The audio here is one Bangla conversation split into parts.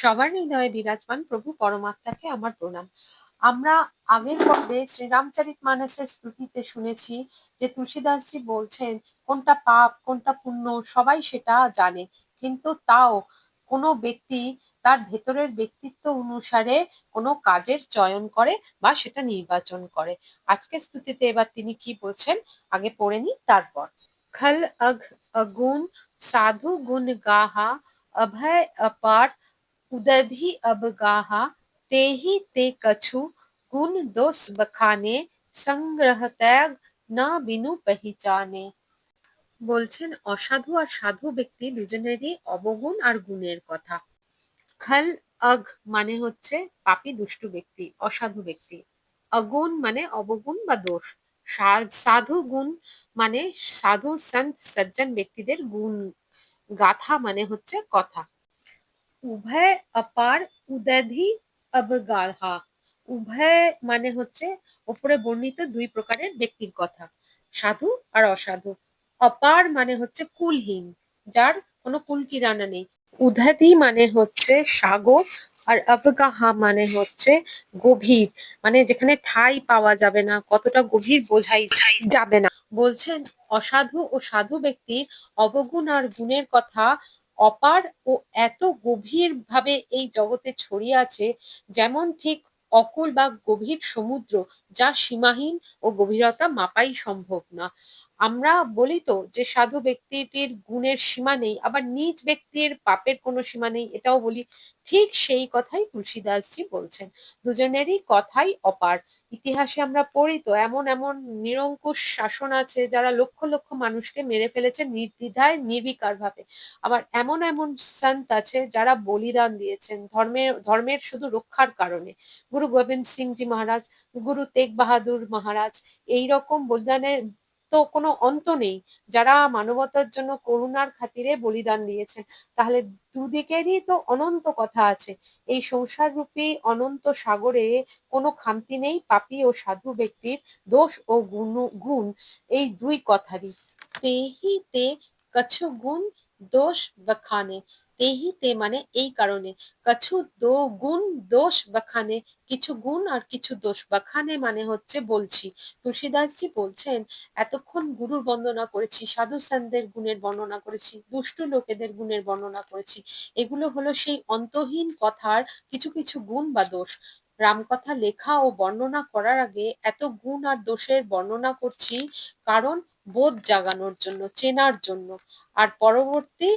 সবার হৃদয়ে বিরাজমান প্রভু পরমাত্মাকে আমার প্রণাম। আমরা আগের পর্বে শ্রীরামচারিত মানসের স্তুতিতে শুনেছি যে তুলসীদাসজি বলছেন, কোনটা পাপ, কোনটা পুণ্য, সবাই সেটা জানে। কিন্তু তাও কোনো ব্যক্তি তার ভেতরের ব্যক্তিত্ব অনুসারে কোনো কাজের চয়ন করে বা সেটা নির্বাচন করে। আজকে স্তুতিতে এবার তিনি কি বলছেন, আগে পড়ে নি তারপর। খল অঘ আগুন সাধু গুণ গাহা, অভয়, অপার उदधि अब गाहा ते ही ते कछु गुण दोष बखाने সংগ্রহ ত্যাগ না বিনু পহিচানে বলছেন অসাধু আর সাধু ব্যক্তি দুজনেরই অবগুণ আর গুণের কথা খল অগ মানে হচ্ছে পাপী দুষ্টু ব্যক্তি অসাধু ব্যক্তি অগুণ মানে অবগুণ বা দোষ সা- সাধু গুণ মানে সাধু সন্ত সজ্জন ব্যক্তিদের গুণ গাথা মানে হচ্ছে কথা উভয় অপার উদধি অবগাহা উভয় মানে হচ্ছে ওপরে বর্ণিত দুই প্রকারের ব্যক্তির কথা, সাধু আর অসাধু। অপার মানে হচ্ছে কুলহীন, যার কোনো কুল কিরানা নেই। উদাধি মানে হচ্ছে সাগর আর অবগাহা মানে হচ্ছে গভীর মানে যেখানে ঠাই পাওয়া যাবে না, কতটা গভীর বোঝাই যাবে না। বলছেন, অসাধু ও সাধু ব্যক্তির অবগুণ আর গুণের কথা অপার ও এত গভীর ভাবে এই জগতে ছড়িয়ে আছে যেমন ঠিক অকুল বা গভীর সমুদ্র, যা সীমাহীন ও গভীরতা মাপাই সম্ভব না। আমরা বলি তো যে সাধু ব্যক্তিটির গুণের সীমা নেই, আবার নিজ ব্যক্তির পাপের কোনো সীমা নেই, এটাও বলি ঠিক সেই কথাই তুলসীদাসজি বলছেন। দুজনেরই কথাই অপার। ইতিহাসে আমরা পড়ি তো এমন এমন নিরঙ্কুশ শাসন আছে যারা লক্ষ লক্ষ মানুষকে মেরে ফেলেছে নির্দ্বিধায় নির্বিকার ভাবে আবার এমন এমন সন্ত আছে যারা বলিদান দিয়েছেন ধর্মের ধর্মের শুধু রক্ষার কারণে। গুরু গোবিন্দ সিংজি মহারাজ, গুরু তেগ বাহাদুর মহারাজ এই রকম বলিদানের তো কোনো অন্ত নেই। যারা মানবতার জন্য করুণার খাতিরে বলিদান দিয়েছেন, তাহলে দুদিকেরই তো অনন্ত কথা আছে। এই সংসার রূপী অনন্ত সাগরে কোনো খামতি নেই, পাপি ও সাধু ব্যক্তির দোষ ও গুণ গুণ। এই দুই কথারই। তেহি তে কछु গুণ দোষ বখানে তেহি তে মানে এই কারণে কछु দো গুণ দোষ বখানে কিছু গুণ আর কিছু দোষ বখানে মানে হচ্ছে বলছি তুলসীদাসজি বলছেন, এতক্ষণ গুরুর বন্দনা করেছি সাধু সন্তের গুণের বর্ণনা করেছি, দুষ্টু লোকেদের গুণের বর্ণনা করেছি। এগুলো হলো সেই অন্তহীন কথার কিছু কিছু গুণ বা দোষ। রামকথা লেখা ও বর্ণনা করার আগে এত গুণ আর দোষের বর্ণনা করছি, কারণ বোধ জাগানোর জন্য, চেনার জন্য আর পরবর্তী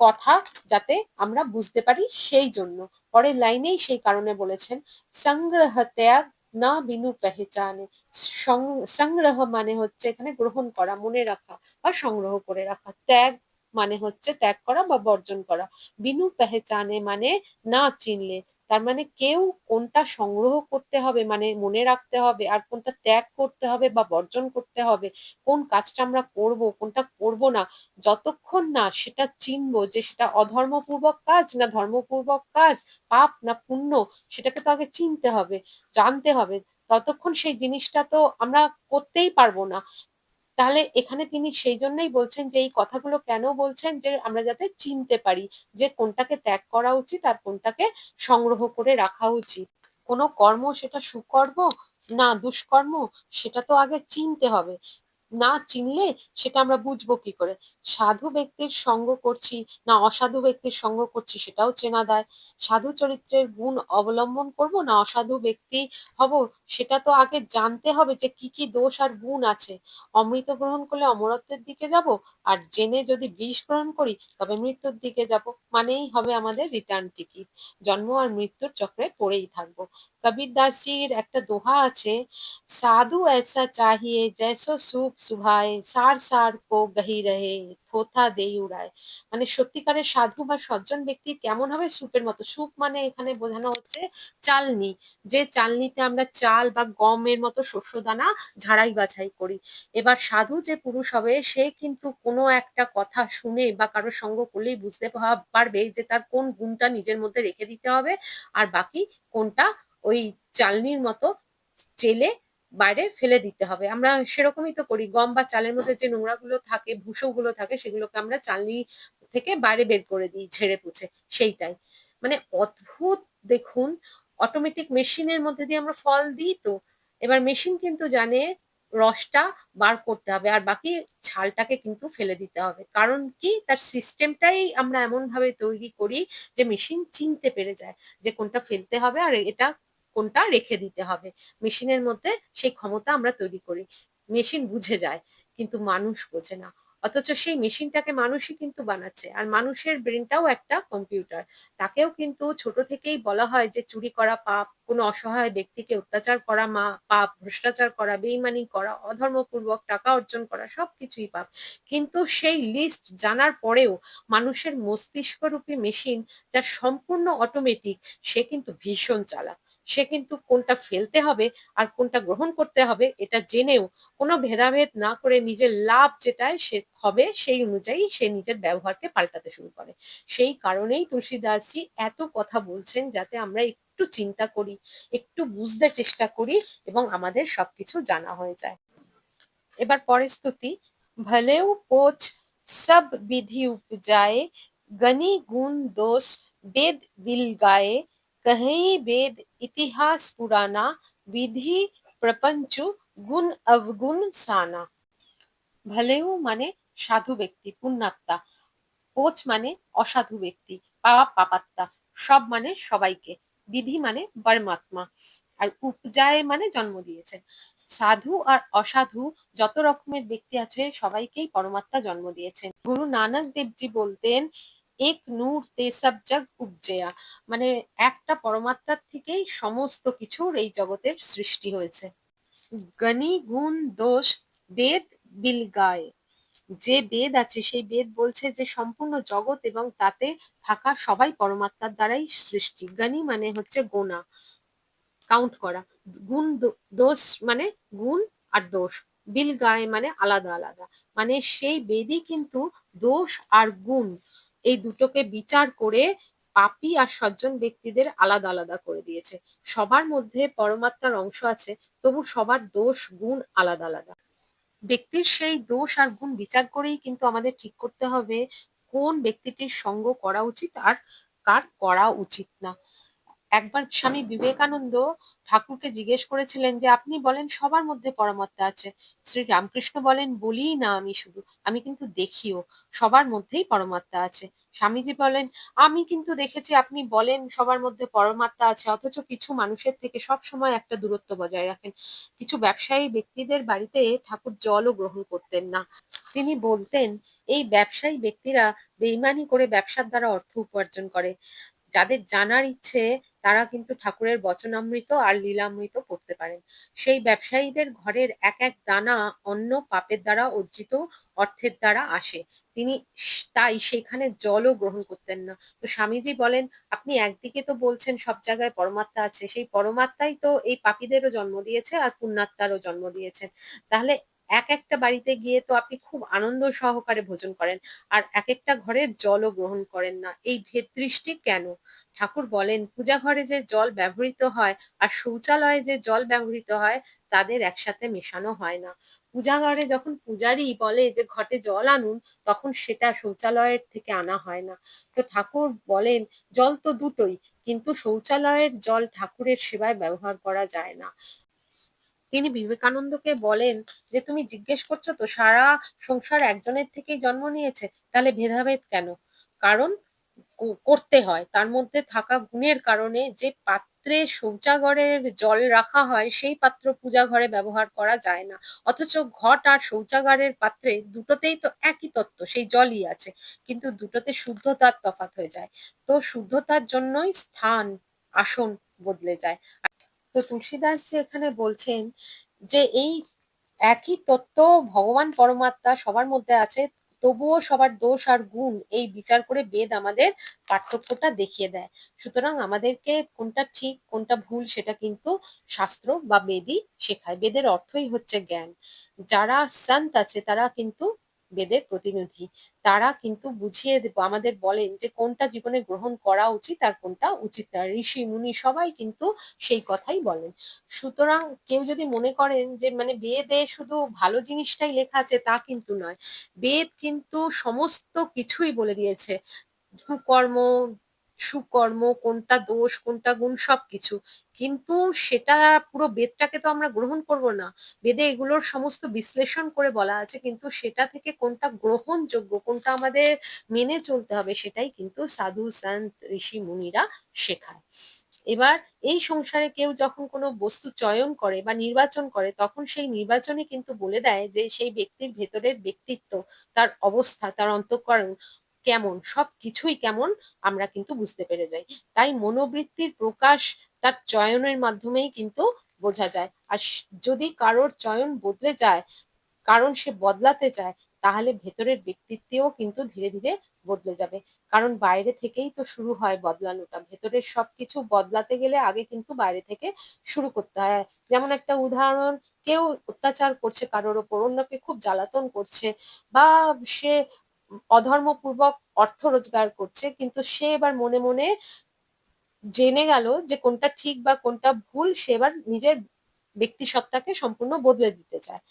কথা যাতে আমরা বুঝতে পারি সেই জন্য। পরের লাইনেই সেই কারণে বলেছেন, সংগ্রহ ত্যাগ না বিনু পেহেচানে সংগ্রহ মানে হচ্ছে এখানে গ্রহণ করা, মনে রাখা বা সংগ্রহ করে রাখা। ত্যাগ মানে হচ্ছে ত্যাগ করা বা বর্জন করা। বিনু পেহেচানে মানে না চিনলে তার মানে কেউ কোনটা সংগ্রহ করতে হবে মানে মনে রাখতে হবে আর কোনটা ত্যাগ করতে হবে বা বর্জন করতে হবে, কোন কাজটা আমরা করব, কোনটা করব না, যতক্ষণ না সেটা চিনবো যে সেটা অধর্মপূর্বক কাজ না ধর্মপূর্বক কাজ, পাপ না পুণ্য, সেটাকে তো আগে চিনতে হবে, জানতে হবে, ততক্ষণ সেই জিনিসটা তো আমরা করতেই পারব না। তাহলে এখানে তিনি সেই জন্যই বলছেন যে, এই কথাগুলো কেন বলছেন যে, আমরা যাতে চিনতে পারি যে, কোনটাকে ত্যাগ করা উচিত আর কোনটাকে সংগ্রহ করে রাখা উচিত। কোনো কর্ম সেটা সুকর্ম না দুষ্কর্ম, সেটা তো আগে চিনতে হবে। না চিনলে সেটা আমরা বুঝব কি করে? সাধু ব্যক্তির সঙ্গ করছি না অসাধু ব্যক্তির সঙ্গ করছি সেটাও চেনা দেয়। সাধু চরিত্রের গুণ অবলম্বন করব না অসাধু ব্যক্তি হব সেটা তো আগে জানতে হবে যে কি কি দোষ আর গুণ আছে। অমৃত গ্রহণ করলে অমরত্বের দিকে যাব আর জেনে যদি বিষ গ্রহণ করি তবে মৃত্যুর দিকে যাব। মানেই হবে আমাদের রিটার্ন টিকিট জন্ম আর মৃত্যুর চক্রে পড়েই থাকব। কবির দাসজির একটা দোহা আছে, সাধু এসা চাহিয়ে, জৈসো সুপ সুভায় সার সার কো গহি রহে, থোথা দেই উড়ায়। মানে সত্যিকারের সাধু বা সজ্জন ব্যক্তি কেমন হবে? সুপের মতো। সুপ মানে এখানে বোঝানো হচ্ছে চালনি। যে চালনিতে আমরা চাল বা গমের মতো শস্য দানা ঝাড়াই বাছাই করি। এবার সাধু যে পুরুষ হবে, সে কিন্তু কোনো একটা কথা শুনে বা কারোর সঙ্গ করলেই বুঝতে পারবে যে তার কোন গুণটা নিজের মধ্যে রেখে দিতে হবে, আর বাকি কোনটা ওই চালনির মতো চেলে বাইরে ফেলে দিতে হবে। আমরা সেরকমই তো করি। গম বা চালের মধ্যে যে নোংরাগুলো থাকে ভুষোগুলো থাকে, সেগুলোকে আমরা চালনি থেকে বাইরে বের করে দিই, ঝেড়ে পুছে সেইটাই। মানে অদ্ভুত দেখুন অটোমেটিক মেশিনের মধ্যে দিয়ে আমরা ফল দিই তো, এবার মেশিন কিন্তু জানে রসটা বার করতে হবে আর বাকি ছালটাকে কিন্তু ফেলে দিতে হবে। কারণ কি? তার সিস্টেমটাই আমরা এমন ভাবে তৈরি করি যে মেশিন চিনতে পেরে যায় যে কোনটা ফেলতে হবে আর এটা কোনটা রেখে দিতে হবে। মেশিনের মধ্যে সেই ক্ষমতা আমরা তৈরি করি। মেশিন বুঝে যায়, কিন্তু মানুষ বোঝে না। অথচ সেই মেশিনটাকে মানুষই কিন্তু বানাচ্ছে। আর মানুষের ব্রেনটাও একটা কম্পিউটার। তাকেও কিন্তু ছোট থেকেই বলা হয় যে, চুরি করা পাপ, কোনো অসহায় ব্যক্তিকে অত্যাচার করা মা, পাপ, ভ্রষ্টাচার করা, বেইমানি করা, অধর্মপূর্বক টাকা অর্জন করা, সবকিছুই পাপ। কিন্তু সেই লিস্ট জানার পরেও মানুষের মস্তিষ্করূপী মেশিন যা সম্পূর্ণ অটোমেটিক সে কিন্তু ভীষণ চালাক। সে কিন্তু কোনটা ফেলতে হবে আর কোনটা গ্রহণ করতে হবে এটা জেনেও কোনো ভেদাভেদ না করে নিজের লাভ যেটায় সে হবে সেই অনুযায়ী সে নিজের ব্যবহারকে পাল্টাতে শুরু করে। সেই কারণেই তুলসীদাসজি এত কথা বলছেন যাতে আমরা একটু চিন্তা করি, একটু বুঝতে চেষ্টা করি এবং আমাদের সবকিছু জানা হয়ে যায়। এবার পরের স্তুতি, ভলেও পোচ সব বিধি উপজায়ে, গনি গুণ দোষ বেদ বিল গায়ে कहीं वेद इतिहास पुराना विधि প্রপঞ্চ গুণ অবগুণ সানা ভলেও মানে সাধু ব্যক্তি পুণ্যাত্মা পোচ মানে অসাধু ব্যক্তি পাপ পাপাত্মা সব মানে সবাইকে বিধি মানে পরমাত্মা আর উপজায় মানে জন্ম দিয়েছেন সাধু আর অসাধু যত রকমের ব্যক্তি আছে সবাইকেই পরমাত্মা জন্ম দিয়েছেন গুরু নানক দেবজি বলতেন এক নূর তে সব জগ উপজয়া। মানে একটা পরমাত্মার থেকেই সমস্ত কিছুর এই জগতের সৃষ্টি হয়েছে। গণি, গুণ, দোষ, বেদ, বিলগায়। যে বেদ আছে, সেই বেদ বলছে যে সম্পূর্ণ জগৎ এবং তাতে থাকা সবাই পরমাত্মার দ্বারাই সৃষ্টি। গণি মানে হচ্ছে গোনা কাউন্ট করা। গুণ, দোষ মানে গুণ আর দোষ। বিল গায়ে মানে আলাদা আলাদা। মানে সেই বেদই কিন্তু দোষ আর গুণ। এই দুটোকে বিচার করে পাপি আর সজ্জন ব্যক্তিদের আলাদা আলাদা করে দিয়েছে। সবার মধ্যে পরমাত্মার অংশ আছে, তবু সবার দোষ, গুণ আলাদা আলাদা। ব্যক্তির সেই দোষ আর গুণ বিচার করেই কিন্তু আমাদের ঠিক করতে হবে কোন ব্যক্তিটির সঙ্গ করা উচিত আর কার করা উচিত না। একবার স্বামী বিবেকানন্দ ঠাকুরকে জিজ্ঞেস করেছিলেন যে, আপনি বলেন সবার মধ্যে পরমাত্মা আছে? শ্রী রামকৃষ্ণ বলেন, বলিই না আমি শুধু, আমি কিন্তু দেখিও, সবার মধ্যেই পরমাত্মা আছে। স্বামীজি বলেন, আমি কিন্তু দেখেছি আপনি বলেন সবার মধ্যে পরমাত্মা আছে, অথচ কিছু মানুষের থেকে সব সময় একটা দূরত্ব বজায় রাখেন। কিছু ব্যবসায়ী ব্যক্তিদের বাড়িতে ঠাকুর জলও গ্রহণ করতেন না। তিনি বলতেন, এই ব্যবসায়ী ব্যক্তিরা বেইমানি করে ব্যবসার দ্বারা অর্থ উপার্জন করে। যাদের জানার ইচ্ছে, তারা কিন্তু ঠাকুরের বচনামৃত আর লীলামৃত পড়তে পারেন। সেই ব্যবসায়ীদের ঘরের এক এক দানা অন্য পাপের দ্বারা অর্জিত অর্থের দ্বারা আসে। তিনি তাই সেখানে জলও গ্রহণ করতেন না। তো স্বামীজি বলেন, আপনি একদিকে তো বলছেন সব জায়গায় পরমাত্মা আছে। সেই পরমাত্মাই তো এই পাপীদেরও জন্ম দিয়েছে আর পুণ্যাত্মারও জন্ম দিয়েছেন। তাহলে এক একটা বাড়িতে গিয়ে তো আপনি খুব আনন্দ সহকারে ভোজন করেন, আর এক একটা ঘরের জলও গ্রহণ করেন না। এই ভেদ দৃষ্টি কেন? ঠাকুর বলেন, পূজা ঘরে যে জল ব্যবহৃত হয় আর শৌচালয়ে যে জল ব্যবহৃত হয়, তাদের একসাথে মেশানো হয় না। পূজা ঘরে যখন পূজারি বলে যে ঘটে জল আনুন, তখন সেটা শৌচালয়ের থেকে আনা হয় না। তো ঠাকুর বলেন, জল তো দুটোই, কিন্তু শৌচালয়ের জল ঠাকুরের সেবায় ব্যবহার করা যায় না। তিনি বিবেকানন্দকে বলেন যে, তুমি জিজ্ঞেস করছ তো, সারা সংসার একজনের থেকেই জন্ম নিয়েছে? তাহলে ভেদাভেদ কেন? কারণ করতে হয়। তার মধ্যে থাকা গুণের কারণে যে পাত্রে শৌচাগারের জল রাখা হয়, সেই পাত্র পূজা ঘরে ব্যবহার করা যায় না। অথচ ঘট আর শৌচাগারের পাত্রে দুটোতেই তো একই তত্ত্ব, সেই জলই আছে। কিন্তু দুটোতে শুদ্ধতার তফাৎ হয়ে যায়। তো শুদ্ধতার জন্যই স্থান, আসন বদলে যায়। তো তুলসীদাস যে এখানে বলছেন যে এই একই তত্ত্ব ভগবান পরমাত্মা সবার মধ্যে আছে, তবুও সবার দোষ আর গুণ এই বিচার করে বেদ আমাদের পার্থক্যটা দেখিয়ে দেয়। সুতরাং আমাদেরকে কোনটা ঠিক, কোনটা ভুল সেটা কিন্তু শাস্ত্র বা বেদই শেখায়। বেদের অর্থই হচ্ছে জ্ঞান। যারা সন্ত আছে তারা কিন্তু বেদের প্রতিনিধি। তারা কিন্তু বুঝিয়ে আমাদের বলেন যে কোনটা জীবনে গ্রহণ করা উচিত আর কোনটা উচিত না। ঋষি, মুনি সবাই কিন্তু সেই কথাই বলেন। সুতরাং কেউ যদি মনে করেন যে মানে বেদে শুধু ভালো জিনিসটাই লেখা আছে তা কিন্তু নয়। বেদ কিন্তু সমস্ত কিছুই বলে দিয়েছে। কুকর্ম সুকর্ম, কোনটা দোষ, কোনটা গুণ, সবকিছু। কিন্তু সেটা পুরো বেদটাকে তো আমরা গ্রহণ করব না। বেদে এগুলোর সমস্ত বিশ্লেষণ করে বলা আছে, কিন্তু সেটা থেকে কোনটা গ্রহণযোগ্য, কোনটা আমাদের মেনে চলতে হবে, সেটাই কিন্তু সাধু, সন্ত, ঋষি, মুনিরা শেখায়। এবার এই সংসারে কেউ যখন কোনো বস্তু চয়ন করে বা নির্বাচন করে, তখন সেই নির্বাচনে কিন্তু বলে দেয় যে সেই ব্যক্তির ভেতরের ব্যক্তিত্ব, তার অবস্থা, তার অন্তঃকরণ কেমন সব কিছুই কেমন, আমরা কিন্তু বুঝতে পেরে যাই। তাই মনোবৃত্তির প্রকাশ তার চয়নের মাধ্যমেই কিন্তু বোঝা যায়। আর যদি কারোর চয়ন বদলে যায়, কারণ সে বদলাতে চায়, তাহলে ভেতরের ব্যক্তিত্বও কিন্তু ধীরে ধীরে বদলে যাবে। কারণ বাইরে থেকেই তো শুরু হয় বদলানোটা। ভেতরের সবকিছু বদলাতে গেলে আগে কিন্তু বাইরে থেকে শুরু করতে হয়। যেমন একটা উদাহরণ, কেউ অত্যাচার করছে কারোর ওপর, অন্যকে খুব জ্বালাতন করছে বা সে অধর্মপূর্বক অর্থ রোজগার করছে, কিন্তু সে এবার মনে মনে জেনে গেল যে কোনটা ঠিক বা কোনটা ভুল, সে এবার নিজের ব্যক্তি সত্তাকে সম্পূর্ণ বদলে দিতে চায়।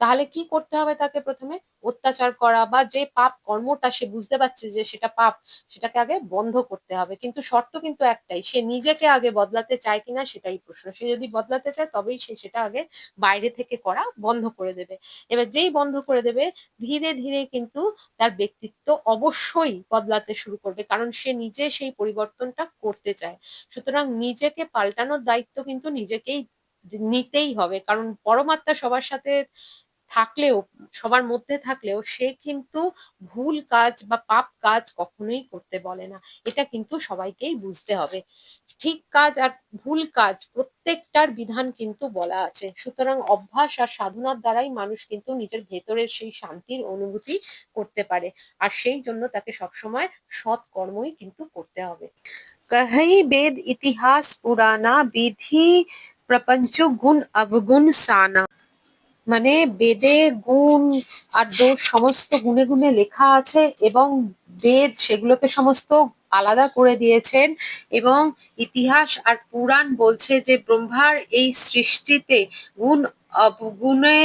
তাহলে কি করতে হবে তাকে প্রথমে অত্যাচার করা বা যে পাপ কর্মটা সে বুঝতে পারছে যে সেটা পাপ, সেটাকে আগে বন্ধ করতে হবে। কিন্তু শর্ত কিন্তু একটাই, সে নিজেকে আগে বদলাতে চায় কিনা সেটাই প্রশ্ন। সে যদি বদলাতে চায় তবেই সে সেটা আগে বাইরে থেকে করা বন্ধ করে দেবে। এবার যেই বন্ধ করে দেবে, ধীরে ধীরে কিন্তু তার ব্যক্তিত্ব অবশ্যই বদলাতে শুরু করবে, কারণ সে নিজে সেই পরিবর্তনটা করতে চায়। সুতরাং নিজেকে পাল্টানোর দায়িত্ব কিন্তু নিজেকেই নিতেই হবে, কারণ পরমাত্মা সবার সাথে থাকলেও, সবার মধ্যে থাকলেও সে কিন্তু ভুল কাজ বা পাপ কাজ কখনোই করতে বলে না। এটা কিন্তু সবাইকেই বুঝতে হবে। ঠিক কাজ আর ভুল কাজ প্রত্যেকটার বিধান কিন্তু বলা আছে। সুতরাং অভ্যাস আর সাধনার দ্বারাই মানুষ কিন্তু নিজের ভেতরের সেই শান্তির অনুভূতি করতে পারে। আর সেই জন্য তাকে সবসময় সৎ কর্মই কিন্তু করতে হবে। কহই বেদ ইতিহাস পুরানা বিধি প্রপঞ্চ গুণ অবগুণ সানা। মানে বেদে গুণ আর দোষ সমস্ত গুণে গুণে লেখা আছে এবং বেদ সেগুলোকে সমস্ত আলাদা করে দিয়েছেন এবং ইতিহাস আর পুরাণ বলছে যে ব্রহ্মার এই সৃষ্টিতে গুণ অবগুণে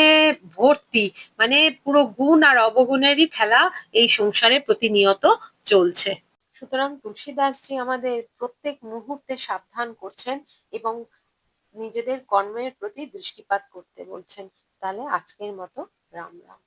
ভর্তি মানে পুরো গুণ আর অবগুণেরই খেলা এই সংসারে প্রতিনিয়ত চলছে। সুতরাং তুলসীদাসজি আমাদের প্রত্যেক মুহূর্তে সাবধান করছেন এবং নিজেদের কর্মের প্রতি দৃষ্টিপাত করতে বলছেন। তাহলে আজকের মতো রাম রাম।